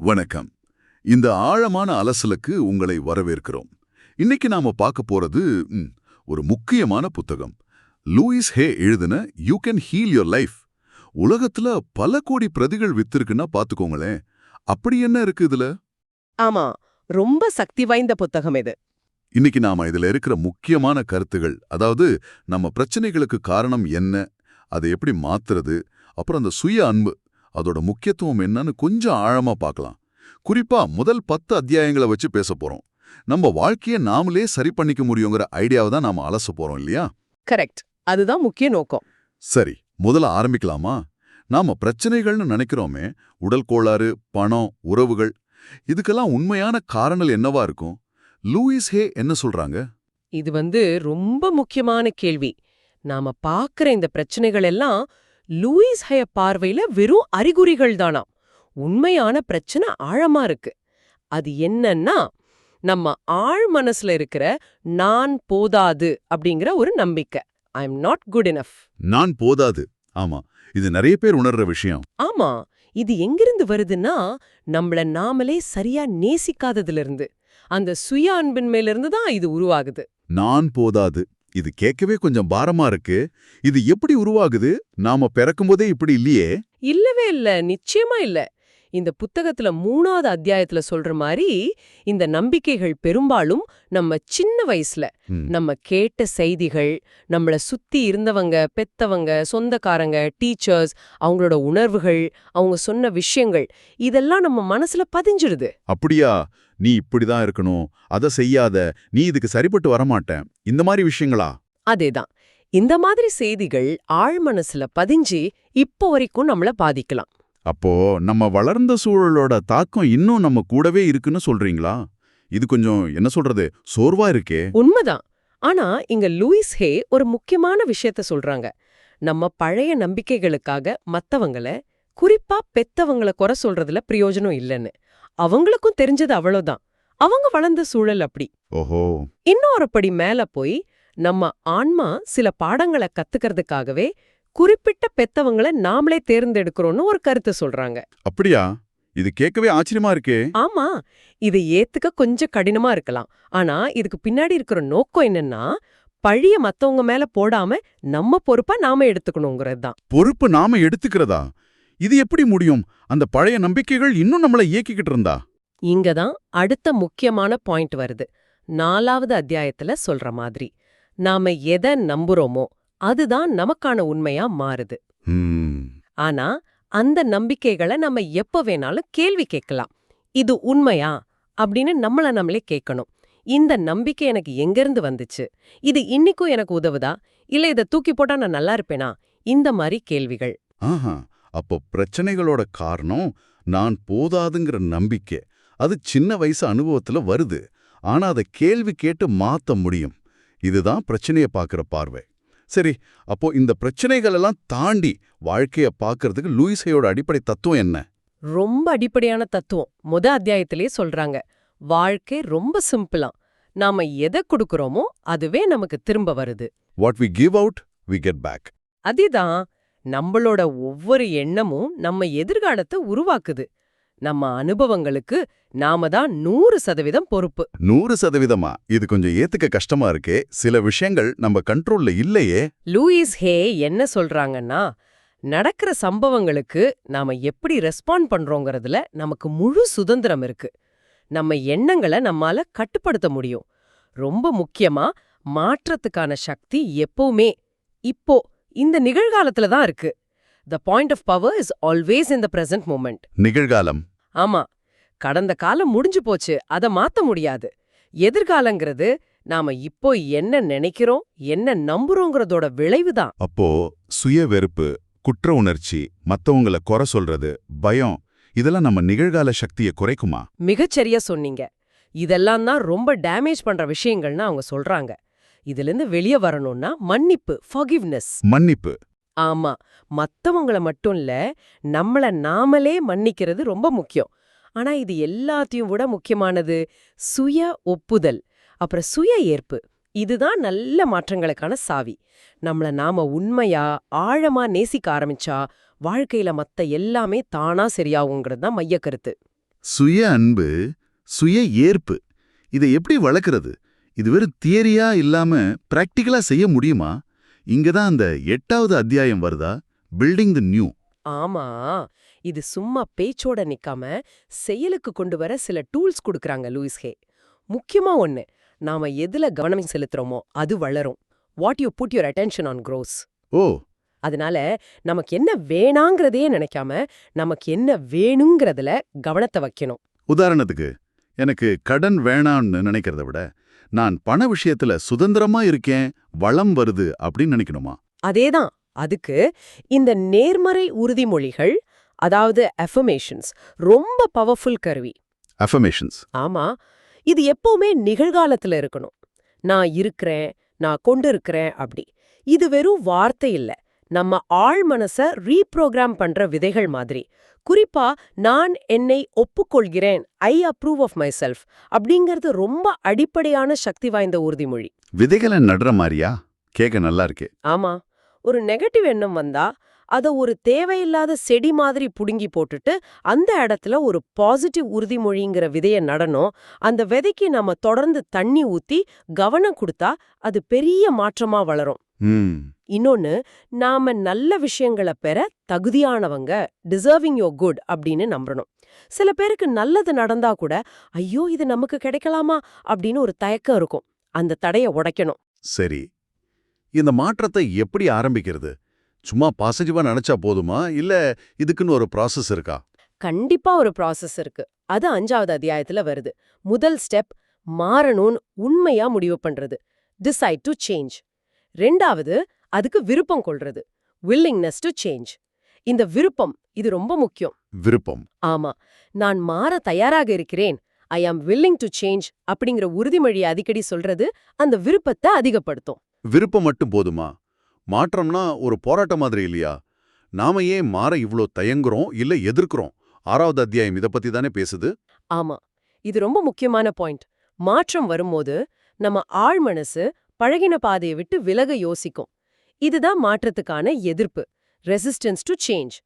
வணக்கம். இந்த ஆழமான அலசலுக்கு உங்களை வரவேற்கிறோம். இன்னைக்கு நாம பார்க்க போறது ஒரு முக்கியமான புத்தகம். லூயிஸ் ஹே எழுதின you can heal your life உலகத்துல பல கோடி பிரதிகள் வித்திருக்குன்னா பாத்துக்கோங்களேன் அப்படி என்ன இருக்கு இதுல? ஆமா ரொம்ப சக்தி வாய்ந்த புத்தகம் இது. இன்னைக்கு நாம இதுல இருக்கிற முக்கியமான கருத்துகள் அதாவது நம்ம பிரச்சனைகளுக்கு காரணம் என்ன அதை எப்படி மாத்துறது அப்புறம் அந்த சுய அன்பு அதோட முக்கியத்துவம் என்னன்னு கொஞ்சம் ஆழமா பார்க்கலாம். குறிப்பா முதல் பத்து அத்தியாயங்களை வச்சு பேச போறோம். நம்ம வாழ்க்கையை நாமளே சரி பண்ணிக்க முடியுங்கிற ஐடியாவை தான் நாம அலச போறோம் இல்லையா? கரெக்ட். அதுதான் முக்கிய நோக்கம். சரி முதல்ல ஆரம்பிக்கலாமா? நாம பிரச்சனைகள்னு நினைக்கிறோமே உடல் கோளாறு பணம் உறவுகள் இதுக்கெல்லாம் உண்மையான காரணங்கள் என்னவா இருக்கும்? லூயிஸ் ஹே என்ன சொல்றாங்க? இது வந்து ரொம்ப முக்கியமான கேள்வி. நாம பாக்குற இந்த பிரச்சனைகள் எல்லாம் லூயிஸ் ஹய பார்வையில வெறும் அறிகுறிகள் தானாம். உண்மையான பிரச்சனை ஆழமா இருக்கு. அது என்னன்னா நம்ம ஆழ் மனசுல இருக்கிற நான் போதாது அப்படிங்கிற ஒரு நம்பிக்கை. I am not good enough நான் போதாது. ஆமா இது நிறைய பேர் உணர்ற விஷயம். ஆமா இது எங்கிருந்து வருதுன்னா நம்மள நாமளே சரியா நேசிக்காததுல இருந்து. அந்த சுய அன்பின் மேலிருந்து தான் இது உருவாகுது. நான் போதாது. இது கேட்கவே கொஞ்சம் பாரமா இருக்கு. இது எப்படி உருவாகுது? நாம பிறக்கும்போதே இப்படி இல்லையே? இல்லவே இல்ல. நிச்சயமா இல்ல. இந்த புத்தகத்துல மூணாவது அத்தியாயத்துல சொல்ற மாதிரி இந்த நம்பிக்கைகள் பெரும்பாலும் நம்ம சின்ன வயசுல நம்ம கேட்ட செய்திகள் நம்மள சுத்தி இருந்தவங்க பெத்தவங்க சொந்தக்காரங்க டீச்சர்ஸ் அவங்களோட உணர்வுகள் அவங்க சொன்ன விஷயங்கள் இதெல்லாம் நம்ம மனசுல பதிஞ்சிடுது அப்படியா? நீ இப்படிதான் இருக்கணும் அதை செய்யாத நீ இதுக்கு சரிப்பட்டு வரமாட்டேன். இந்த மாதிரி விஷயங்களா? அதேதான். இந்த மாதிரி செய்திகள் ஆழ் மனசுல பதிஞ்சு இப்போ வரைக்கும் நம்மள பாதிக்கலாம். அப்போ நம்ம வளர்ந்த சூழலோட தாக்கம் இன்னும் நம்ம கூடவே இருக்குன்னு சொல்றீங்களா? இது கொஞ்சம் என்ன சொல்றது சோர்வா இருக்கே. உண்மைதான். ஆனா இங்க லூயிஸ் ஹே ஒரு முக்கியமான விஷயத்த சொல்றாங்க. நம்ம பழைய நம்பிக்கைகளுக்காக மத்தவங்கள குறிப்பா பெத்தவங்கள குறை சொல்றதுல பிரயோஜனம் இல்லைன்னு. அவங்களுக்கும் தெரிஞ்சது அவ்வளவுதான். அவங்க வளர்ந்த சூழல் அப்படி. ஓஹோ. இன்னொரு படி மேல போய் நம்ம ஆன்மா சில பாடங்களை கத்துக்கிறதுக்காகவே குறிப்பிட்ட பெத்தவங்கள நாமளே தேர்ந்தெடுக்கிறோம்னு ஒரு கருத்து சொல்றாங்க. அப்படியா? இது கேட்கவே ஆச்சரியமா இருக்கே. ஆமா. இதை ஏத்துக்க கொஞ்சம் கடினமா இருக்கலாம். ஆனா இதுக்கு பின்னாடி இருக்கிற நோக்கம் என்னன்னா பழிய மத்தவங்க மேல போடாம நம்ம பொறுப்பா நாம எடுத்துக்கணுங்கிறது தான் பொறுப்பு நாம எடுத்துக்கிறதா? இது எப்படி முடியும்? அந்த பழைய நம்பிக்கைகள் இன்னும் நம்மள இயக்கிக்கிட்டு இருந்தா? இங்க தான் அடுத்த முக்கியமான பாயிண்ட் வருது. நாலாவது அத்தியாயத்துல சொல்ற மாதிரி. நாம எதை நம்புறோமோ அதுதான் நமக்கான உண்மையா மாறுது. ஆனா அந்த நம்பிக்கைகளை நம்ம எப்ப வேணாலும் கேள்வி கேட்கலாம். இது உண்மையா? அப்படின்னு நம்மள நம்மளே கேட்கணும். இந்த நம்பிக்கை எனக்கு எங்கிருந்து வந்துச்சு? இது இன்னிக்கும் எனக்கு உதவுதா? இல்ல இத தூக்கி போட்டா நான் நல்லா இருப்பேனா? இந்த மாதிரி கேள்விகள். ஆஹா. அப்போ பிரச்சனைகளோட காரணம் நான் போதாதுங்கிற நம்பிக்கை. அது சின்ன வயசு அனுபவத்துல வருது. ஆனா அதை கேள்வி கேட்டு மாத்த முடியும். இதுதான் பிரச்சனைய பார்க்கிற பார்வை. சரி அப்போ இந்த பிரச்சனைகள் எல்லாம் தாண்டி வாழ்க்கைய பார்க்கறதுக்கு லூயிஸையோட அடிப்படை தத்துவம் என்ன? ரொம்ப அடிப்படையான தத்துவம். முத அத்தியாயத்திலேயே சொல்றாங்க. வாழ்க்கை ரொம்ப சிம்பிளாம். நாம எதை கொடுக்கறோமோ அதுவே நமக்கு திரும்ப வருது. What we give out we get back அதுதான். நம்மளோட ஒவ்வொரு எண்ணமும் நம்ம எதிர்காலத்தை உருவாக்குது. நம்ம அனுபவங்களுக்கு நாம தான் நூறு சதவீதம் பொறுப்பு. நூறு சதவீதமா? இது கொஞ்சம் ஏத்துக்க கஷ்டமா இருக்கே. சில விஷயங்கள் நம்ம கண்ட்ரோல்ல இல்லையே. லூயிஸ் ஹே என்ன சொல்றாங்கன்னா நடக்கிற சம்பவங்களுக்கு நாம எப்படி ரெஸ்பாண்ட் பண்றோங்கிறதுல நமக்கு முழு சுதந்திரம் இருக்கு. நம்ம எண்ணங்களை நம்மால கட்டுப்படுத்த முடியும். ரொம்ப முக்கியமா மாற்றத்துக்கான சக்தி எப்பவுமே இப்போ. இந்த நிகழ்காலத்துல தான் இருக்கு. The point of power is always in the present moment நிகழ்காலம். ஆமா. கடந்த காலம் முடிஞ்சு போச்சு. அத மாத்த முடியாது. எதிர்காலங்கிறது நாம இப்போ என்ன நினைக்கிறோம் என்ன நம்புறோங்கிறதோட விளைவுதான் அப்போ சுய வெறுப்பு குற்ற உணர்ச்சி மத்தவங்கள குறை சொல்றது பயம் இதெல்லாம் நம்ம நிகழ்கால சக்தியை குறைக்குமா? மிகச்சரியா சொன்னீங்க. இதெல்லாம் தான் ரொம்ப டேமேஜ் பண்ற விஷயங்கள்னு அவங்க சொல்றாங்க. இதிலிருந்து வெளிய வரணும்னா மன்னிப்பு forgiveness. மன்னிப்பு. ஆமா மத்தவங்கள மட்டும் இல்ல நம்மள நாமளே மன்னிக்கிறது ரொம்ப முக்கியம். ஆனா இது எல்லாத்தையும் விட முக்கியமானது சுய ஒப்புதல் அப்புறம் சுய ஏற்பு. இதுதான் நல்ல மாற்றங்களுக்கான சாவி. நம்மள நாம உண்மையா ஆழமா நேசிக்க ஆரம்பிச்சா வாழ்க்கையில மத்த எல்லாமே தானா சரியாகுங்கிறது தான் மையக்கருத்து சுய அன்பு சுய ஏற்பு. இதை எப்படி வளர்க்கறது? இது வெறும் தியரியா இல்லாம பிராக்டிக்கலா செய்ய முடியுமா? இங்க தான் அந்த எட்டாவது அத்தியாயம் வருதா? பில்டிங் தி நியூ ஆமா. இது சும்மா பேச்சோட நிக்காம செயலுக்கு கொண்டு வர சில டூல்ஸ் கொடுக்கறாங்க லூயிஸ் ஹே. முக்கியமா ஒண்ணு நாம எதுல கவனம் செலுத்துறோமோ அது வளரும். What you put your attention on grows ஓ. அதனால நமக்கு என்ன வேணாங்கிறதையே நினைக்காம நமக்கு என்ன வேணுங்கிறதுல கவனத்தை வைக்கணும். உதாரணத்துக்கு எனக்கு கடன் வேணாம்னு நினைக்கிறத விட நான் பண விஷயத்துல சுதந்திரமா இருக்கேன் வளம் வருது அப்படின்னு நினைக்கணுமா? அதேதான். அதுக்கு இந்த நேர்மறை உறுதிமொழிகள் அதாவது அஃபர்மேஷன்ஸ் ரொம்ப பவர்ஃபுல் கருவி. அஃபர்மேஷன்ஸ் ஆமா. இது எப்பவுமே நிகழ்காலத்துல இருக்கணும். நான் இருக்கிறேன் நான் கொண்டு இருக்கிறேன் அப்படி. இது வெறும் வார்த்தை இல்ல. நம்ம ஆழ் மனச ரீப்ரோகிராம் பண்ற விதைகள் மாதிரி. குறிப்பா நான் என்னை ஒப்புக்கொள்கிறேன். I approve of myself அப்படிங்கிறது ரொம்ப அடிப்படையான சக்தி வாய்ந்த உறுதிமொழி. விதைகளை நடுற மாதிரியா? கேட்க நல்லா இருக்கே. ஆமா. ஒரு நெகட்டிவ் எண்ணம் வந்தா அத ஒரு தேவையில்லாத செடி மாதிரி புடுங்கி போட்டுட்டு அந்த இடத்துல ஒரு பாசிட்டிவ் உறுதிமொழிங்கிற விதைய நடணும். அந்த விதைக்கு நம்ம தொடர்ந்து தண்ணி ஊத்தி கவனம் கொடுத்தா அது பெரிய மாற்றமா வளரும். ம். இன்னொன்னு நாம நல்ல விஷயங்களை பெற தகுதியானவங்க டிசர்விங் யோர் குட் அப்படின்னு நம்பணும் சில பேருக்கு நல்லது நடந்தா கூட ஐயோ இது நமக்கு கிடைக்கலாமா? அப்படின்னு ஒரு தயக்கம் இருக்கும். அந்த தடைய உடைக்கணும். சரி. இந்த மாற்றத்தை எப்படி ஆரம்பிக்கிறது? சும்மா பாசிட்டிவா நினைச்சா போதுமா? இல்ல இதுக்குன்னு ஒரு ப்ராசஸ் இருக்கா? கண்டிப்பா ஒரு ப்ராசஸ் இருக்கு. அது அஞ்சாவது அத்தியாயத்துல வருது. முதல் ஸ்டெப் மாறணும்னு உண்மையா முடிவு பண்றது. டிசைட் டு சேஞ்ச் ரெண்டாவது அதுக்கு விருப்பம் கொள்றது. வில்லிங்னஸ் டு சேஞ்ச் இந்த விருப்பம் இது ரொம்ப முக்கியம். விருப்பம். ஆமா. நான் மாற தயாராக இருக்கிறேன். ஐ ஆம் willing டு சேஞ்ச் அப்படிங்கிற உறுதிமொழியை அடிக்கடி சொல்றது அந்த விருப்பத்தை அதிகப்படுத்தும். விருப்பம் மட்டும் போதுமா? மாற்றம்னா ஒரு போராட்டம் மாதிரி இல்லையா? நாம ஏன் மாற இவ்ளோ தயங்குறோம் இல்ல எதிர்க்கிறோம்? ஆறாவது அத்தியாயம் இத பத்தி தானே பேசுது? ஆமா. இது ரொம்ப முக்கியமான பாயிண்ட். மாற்றம் வரும்போது நம்ம ஆழ் மனசு பழகின பாதையை விட்டு விலக யோசிக்கும். இதுதான் மாற்றத்துக்கான எதிர்ப்பு ரெசிஸ்டன்ஸ் டு சேஞ்ச்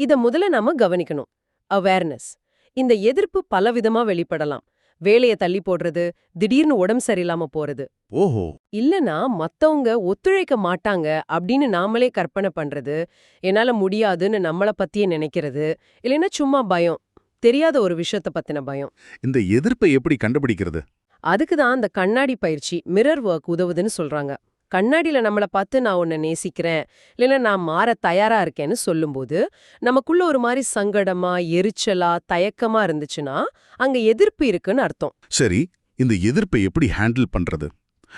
இத முதல்ல நாம கவனிக்கணும். அவேர்னஸ் இந்த எதிர்ப்பு பலவிதமா வெளிப்படலாம். வேலைய தள்ளி போடுறது திடீர்னு உடம்பு சரியில்லாம போறது. ஓஹோ. இல்லனா மத்தவங்க ஒத்துழைக்க மாட்டாங்க அப்படின்னு நாமளே கற்பனை பண்றது என்னால முடியாதுன்னு நம்மள பத்தியே நினைக்கிறது இல்லைன்னா சும்மா பயம் தெரியாத ஒரு விஷயத்த பத்தின பயம். இந்த எதிர்ப்பை எப்படி கண்டுபிடிக்கிறது? அதுக்கு தான் அந்த கண்ணாடி பயிற்சி மிரர் ஒர்க் உதவுதுன்னு சொல்றாங்க. கண்ணாடியில நம்மள பார்த்து நான் உன்னை நேசிக்கிறேன். இல்லைன்னா நான் மாற தயாரா இருக்கேன்னு சொல்லும்போது நமக்குள்ள ஒரு மாதிரி சங்கடமா எரிச்சலா தயக்கமா இருந்துச்சுன்னா அங்க எதிர்ப்பு இருக்குன்னு அர்த்தம். சரி இந்த எதிர்ப்பை எப்படி ஹேண்டில் பண்றது?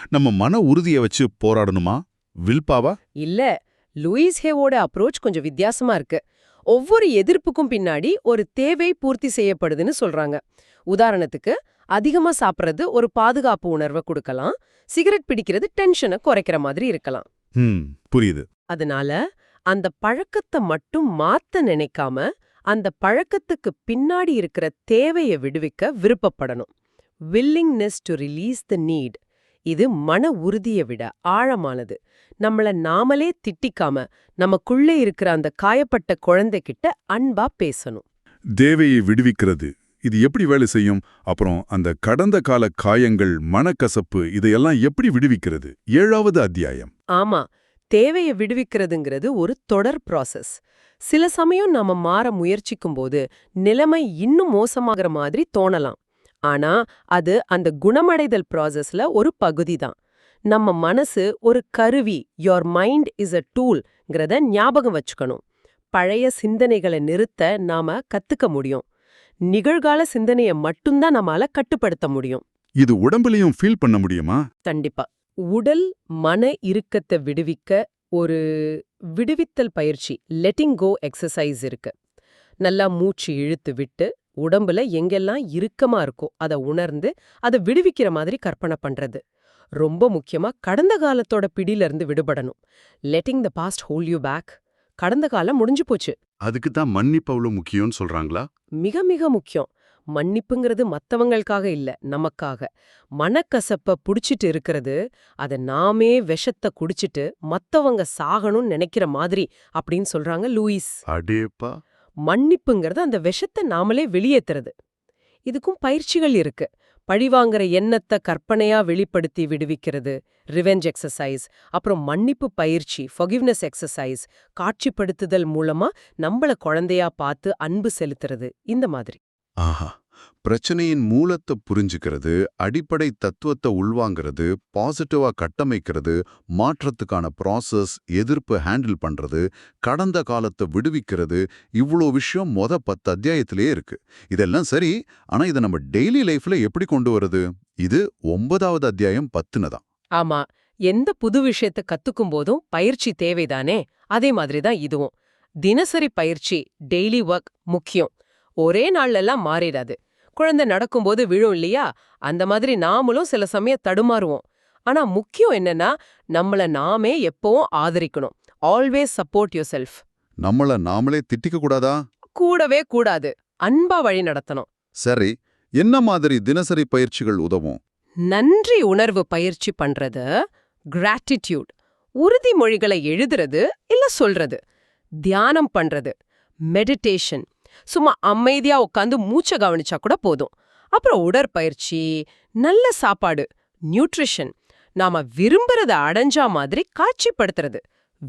நம்ம மன உறுதியை வச்சு போராடணுமா? வில்பாவா இல்ல லூயிஸ் ஹேவோட அப்ரோச் கொஞ்சம் வித்தியாசமா இருக்கு. ஒவ்வொரு எதிர்ப்புக்கும் பின்னாடி ஒரு தேவை பூர்த்தி செய்யப்படுதுன்னு சொல்றாங்க. உதாரணத்துக்கு அதிகமா சாப்பிடுறது ஒரு பாதுகாப்பு உணர்வை கொடுக்கலாம். சிகரெட் பிடிக்கிறது டென்ஷனை குறைக்கிற மாதிரி இருக்கலாம். புரியுது. அதனால அந்த பழக்கத்தை மட்டும் மாத்த நினைக்காம அந்த பழக்கத்துக்கு பின்னாடி இருக்கிற தேவையை விடுவிக்க விருப்பப்படணும். willingness to release the need இது மன உறுதியை விட ஆழமானது. நம்மள நாமளே திட்டிக்காம நமக்குள்ளே இருக்கிற அந்த காயப்பட்ட குழந்தைகிட்ட அன்பா பேசணும். தேவையை விடுவிக்கிறது இது எப்படி வேலை செய்யும்? அப்புறம் அந்த கடந்த கால காயங்கள் மனக்கசப்பு இதையெல்லாம் எப்படி விடுவிக்கிறது? ஏழாவது அத்தியாயம். ஆமா. தேவையை விடுவிக்கிறதுங்கிறது ஒரு தொடர் ப்ராசஸ் சில சமயம் நாம மாற முயற்சிக்கும்போது நிலைமை இன்னும் மோசமாகற மாதிரி தோணலாம். ஆனா அது அந்த குணமடைதல் ப்ராசஸ்ல ஒரு பகுதி தான். நம்ம மனசு ஒரு கருவி யோர் மைண்ட் இஸ் அ டூல்ங்கிறத ஞாபகம் வச்சுக்கணும். பழைய சிந்தனைகளை நிறுத்த நாம கத்துக்க முடியும். நிகழ்கால சிந்தனையை மட்டும்தான் நம்மால கட்டுப்படுத்த முடியும். இது உடம்புலயும் ஃபீல் பண்ண முடியுமா? கண்டிப்பா. உடல் மன இறுக்கத்தை விடுவிக்க ஒரு விடுவித்தல் பயிற்சி லெட்டிங் கோ எக்ஸசைஸ் இருக்கு. நல்லா மூச்சு இழுத்து விட்டு உடம்புல எங்கெல்லாம் இறுக்கமா இருக்கோ அதை உணர்ந்து அதை விடுவிக்கிற மாதிரி கற்பனை பண்றது. ரொம்ப முக்கியமா கடந்த காலத்தோட பிடியில இருந்து விடுபடணும். Letting the past hold you back கடந்த காலம் முடிஞ்சு போச்சு. அதுக்கு தான் மன்னிப்பு அவ்வளோ முக்கியம்னு சொல்றாங்களா? மிக மிக முக்கியம். மன்னிப்புங்கிறது மத்தவங்களுக்காக இல்ல நமக்காக. மனக்கசப்ப புடிச்சிட்டு இருக்கிறது அத நாமே விஷத்தை குடிச்சிட்டு மத்தவங்க சாகணும்னு நினைக்கிற மாதிரி அப்படின்னு சொல்றாங்க லூயிஸ். அடேப்பா. மன்னிப்புங்கிறது அந்த விஷத்தை நாமளே வெளியேத்துறது. இதுக்கும் பயிற்சிகள் இருக்கு. பழிவாங்கிற எண்ணத்தை கற்பனையா வெளிப்படுத்தி விடுவிக்கிறது. ரிவெஞ்ச் எக்ஸசைஸ் அப்புறம் மன்னிப்பு பயிற்சி ஃபொகிவ்னஸ் எக்ஸசைஸ் காட்சிப்படுத்துதல் மூலமா நம்மள குழந்தையா பார்த்து அன்பு செலுத்துறது. இந்த மாதிரி. ஆஹா. பிரச்சனையின் மூலத்தை புரிஞ்சுக்கிறது அடிப்படை தத்துவத்தை உள்வாங்கிறது பாசிட்டிவா கட்டமைக்கிறது மாற்றத்துக்கான ப்ராசஸ் எதிர்ப்பு ஹேண்டில் பண்றது கடந்த காலத்தை விடுவிக்கிறது இவ்வளோ விஷயம் மொத பத்து அத்தியாயத்திலே இருக்கு. இதெல்லாம் சரி ஆனா இதை நம்ம டெய்லி லைஃப்ல எப்படி கொண்டு வருது இது ஒன்பதாவது அத்தியாயம் பத்துனதான். ஆமா எந்த புது விஷயத்தை கத்துக்கும் போதும் பயிற்சி தேவைதானே? அதே மாதிரி தான் இதுவும். தினசரி பயிற்சி டெய்லி ஒர்க் முக்கியம். ஒரே நாள்ல எல்லாம் மாறிடாது. குழந்தை நடக்கும்போது விழும் இல்லையா? அந்த மாதிரி நாமளும் சில சமயம் தடுமாறுவோம். ஆனா முக்கியம் என்னன்னா நம்மள நாமே எப்பவும் ஆதரிக்கணும். ஆல்வேஸ் சப்போர்ட் யோர் செல்ஃப் நம்மள நாமளே திட்டிக்க கூடாதா? கூடவே கூடாது. அன்பா வழி நடத்தணும். சரி என்ன மாதிரி தினசரி பயிற்சிகள் உதவும்? நன்றி உணர்வு பயிற்சி பண்றது கிராட்டிடியூட் உறுதிமொழிகளை எழுதுறது இல்ல சொல்றது. தியானம் பண்றது மெடிடேஷன் சும்மா அமைதியா உட்காந்து மூச்சை கவனிச்சா கூட போதும். அப்புறம் உடற்பயிற்சி நல்ல சாப்பாடு நியூட்ரிஷன் நாம விரும்புறத அடைஞ்சா மாதிரி காட்சிப்படுத்துறது.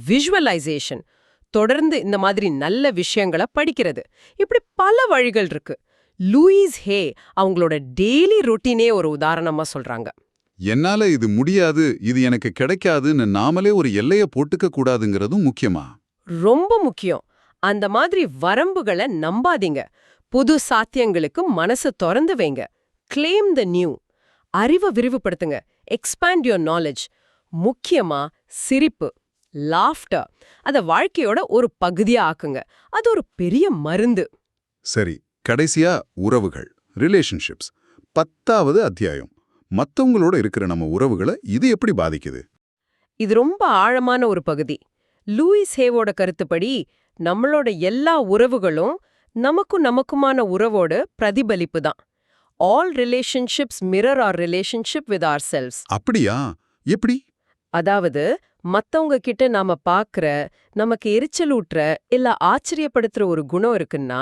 விஷுவலைசேஷன் தொடர்ந்து இந்த மாதிரி நல்ல விஷயங்களை படிக்கிறது. இப்படி பல வழிகள் இருக்கு. லூயிஸ் ஹே அவங்களோட டெய்லி ரொட்டீனே ஒரு உதாரணமா சொல்றாங்க. என்னால இது முடியாது இது எனக்கு கிடைக்காதுன்னு நாமளே ஒரு எல்லைய போட்டுக்க கூடாதுங்கிறதும் முக்கியமா? ரொம்ப முக்கியம். அந்த மாதிரி வரம்புகளை நம்பாதீங்க. புது சாத்தியங்களுக்கு மனசு திறந்து வைங்க. கிளைம் த நியூ அறிவை விரிவுபடுத்துங்க. எக்ஸ்பேண்ட் யுவர் நாலேஜ் முக்கியமா சிரிப்பு லாஃப்டர் அத வாழ்க்கையோட ஒரு பகுதியா ஆக்குங்க. அது ஒரு பெரிய மருந்து. சரி கடைசியா உறவுகள் ரிலேஷன்ஷிப்ஸ் பத்தாவது அத்தியாயம். மத்தவங்களோட இருக்கிற நம்ம உறவுகளை இது எப்படி பாதிக்குது? இது ரொம்ப ஆழமான ஒரு பகுதி. லூயிஸ் ஹேவோட கருத்துப்படி நம்மளோட எல்லா உறவுகளும் நமக்கும் நமக்குமான உறவோட பிரதிபலிப்பு தான். All relationships mirror our relationship with ourselves அப்படியா? எப்படி? அதாவது மத்தவங்க கிட்ட நாம பாக்குற நமக்கு எரிச்சல் ஊட்டுற இல்ல ஆச்சரியப்படுத்துற ஒரு குணம் இருக்குன்னா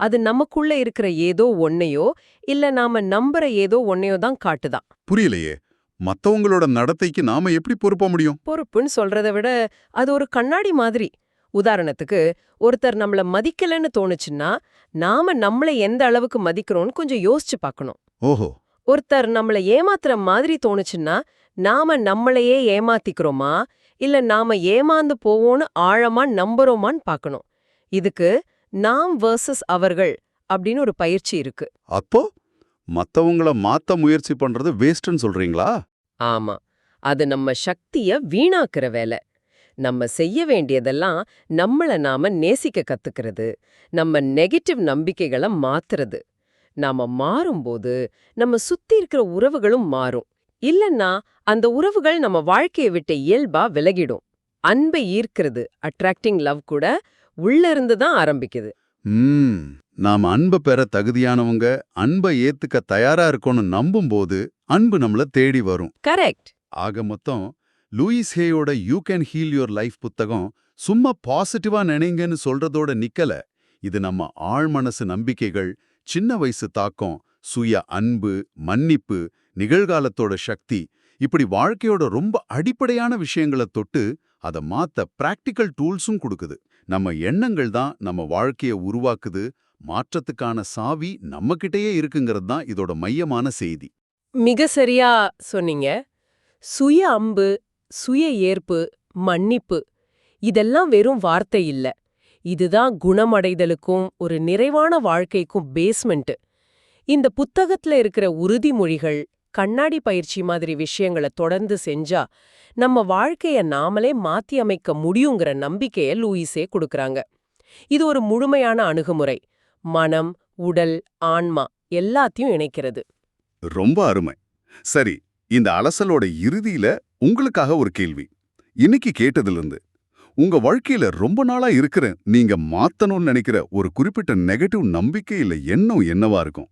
அது நமக்குள்ள இருக்கிற ஏதோ ஒன்னையோ இல்ல நாம நம்புற ஏதோ ஒன்னையோ தான் காட்டுதான். புரியலையே. மத்தவங்களோட நடத்தைக்கு நாம எப்படி பொறுப்ப முடியும்? பொறுப்புன்னு சொல்றதை விட அது ஒரு கண்ணாடி மாதிரி. உதாரணத்துக்கு ஒருத்தர் நம்மள மதிக்கலன்னு தோணுச்சுன்னா நாம நம்மள எந்த அளவுக்கு மதிக்கிறோம்னு கொஞ்சம் யோசிச்சு பார்க்கணும். ஓஹோ. ஒருத்தர் நம்மள ஏமாத்துற மாதிரி தோணுச்சுன்னா நாம நம்மளையே ஏமாத்திக்கிறோமா? இல்ல நாம ஏமாந்து போவோன்னு ஆழமா நம்புறோமான்னு பார்க்கணும். இதுக்கு நாம் வர்சஸ் அவர்கள் அப்படின்னு ஒரு பயிற்சி இருக்கு. அப்போ மத்தவங்கள மாத்த முயற்சி பண்றது வேஸ்ட்னு சொல்றீங்களா? ஆமா. அது நம்ம சக்திய வீணாக்குற வேலை. நம்ம செய்ய வேண்டியதெல்லாம் நம்மள நாம நேசிக்க கத்துக்கிறது. நம்ம நெகட்டிவ் நம்பிக்கைகளை மாத்துறது. நாம மாறும்போது நம்ம சுத்தி இருக்கிற உறவுகளும் மாறும். இல்லன்னா அந்த உறவுகள் நம்ம வாழ்க்கையை விட்டு இயல்பா விலகிடும். அன்பை ஈர்க்கிறது அட்ராக்டிங் லவ் கூட உள்ள இருந்து தான் ஆரம்பிக்குது. நாம அன்பை பெற தகுதியானவங்க அன்பை ஏத்துக்க தயாரா இருக்கோம்னு நம்பும்போது அன்பு நம்மள தேடி வரும். கரெக்ட். ஆக மொத்தம் Louise ஹேயோட you can heal your life புத்தகம் சும்மா பாசிட்டிவா நினைங்கன்னு சொல்றதோட நிக்கல. இது நம்ம ஆழ்மனசு நம்பிக்கைகள் சின்ன வயசு தாக்கம் சுய அன்பு மன்னிப்பு நிகழ்காலத்தோட சக்தி இப்படி வாழ்க்கையோட ரொம்ப அடிப்படையான விஷயங்களை தொட்டு அதை மாத்த பிராக்டிக்கல் டூல்ஸும் கொடுக்குது. நம்ம எண்ணங்கள் தான் நம்ம வாழ்க்கைய உருவாக்குது. மாற்றத்துக்கான சாவி நம்மகிட்டயே இருக்குங்கிறது தான் இதோட மையமான செய்தி. மிக சரியா சொன்னீங்க. சுய அம்பு சுய ஏற்பு மன்னிப்பு இதெல்லாம் வெறும் வார்த்தை இல்ல. இதுதான் குணமடைதலுக்கும் ஒரு நிறைவான வாழ்க்கைக்கும் பேஸ்மெண்ட் இந்த புத்தகத்துல இருக்கிற உறுதிமொழிகள் கண்ணாடி பயிற்சி மாதிரி விஷயங்களை தொடர்ந்து செஞ்சா நம்ம வாழ்க்கைய நாமளே மாத்தி அமைக்க முடியுங்கிற நம்பிக்கைய லூயிஸே கொடுக்கறாங்க. இது ஒரு முழுமையான அணுகுமுறை. மனம் உடல் ஆன்மா எல்லாத்தையும் இணைக்கிறது. ரொம்ப அருமை. சரி இந்த அலசலோட இறுதியில உங்களுக்காக ஒரு கேள்வி. இன்னைக்கு கேட்டதிலிருந்து உங்க வாழ்க்கையில ரொம்ப நாளா இருக்கிற நீங்க மாத்தணும்னு நினைக்கிற ஒரு குறிப்பிட்ட நெகட்டிவ் நம்பிக்கை இல்ல எண்ணம் என்னவா இருக்கும்?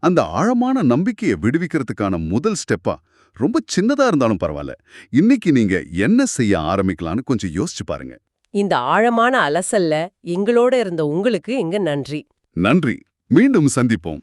அந்த ஆழமான நம்பிக்கையை விடுவிக்கிறதுக்கான முதல் ஸ்டெப்பா ரொம்ப சின்னதா இருந்தாலும் பரவாயில்ல. இன்னைக்கு நீங்க என்ன செய்ய ஆரம்பிக்கலாம்னு கொஞ்சம் யோசிச்சு பாருங்க. இந்த ஆழமான அலசல்ல எங்களோட இருந்த உங்களுக்கு எங்க நன்றி. நன்றி. மீண்டும் சந்திப்போம்.